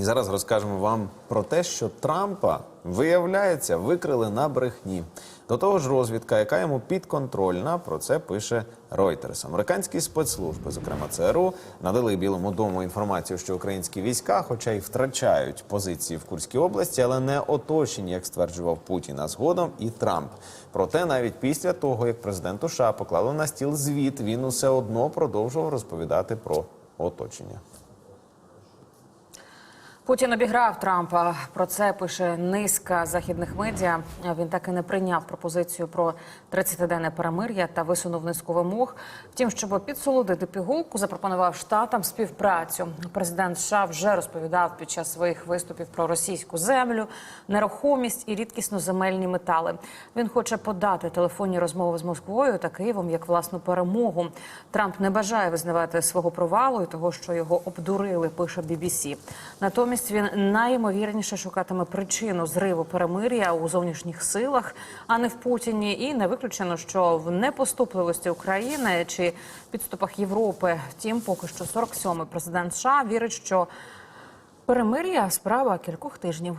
І зараз розкажемо вам про те, що Трампа виявляється викрили на брехні. До того ж, розвідка, яка йому підконтрольна, про це пише Reuters. Американські спецслужби, зокрема ЦРУ, надали Білому дому інформацію, що українські війська, хоча й втрачають позиції в Курській області, але не оточені, як стверджував Путін, а згодом і Трамп. Проте, навіть після того, як президенту США поклали на стіл звіт, він усе одно продовжував розповідати про оточення. Путін обіграв Трампа. Про це пише низка західних медіа. Він так і не прийняв пропозицію про 30-денне перемир'я та висунув низку вимог. Втім, щоб підсолодити пігулку, запропонував штатам співпрацю. Президент США вже розповідав під час своїх виступів про російську землю, нерухомість і рідкісно земельні метали. Він хоче подати телефонні розмови з Москвою та Києвом як власну перемогу. Трамп не бажає визнавати свого провалу і того, що його обдурили. Пише BBC. Натомість він найімовірніше шукатиме причину зриву перемир'я у зовнішніх силах, а не в Путіні. І не виключено, що в непоступливості України чи підступах Європи. Втім, поки що 47-й президент США вірить, що перемир'я справа кількох тижнів.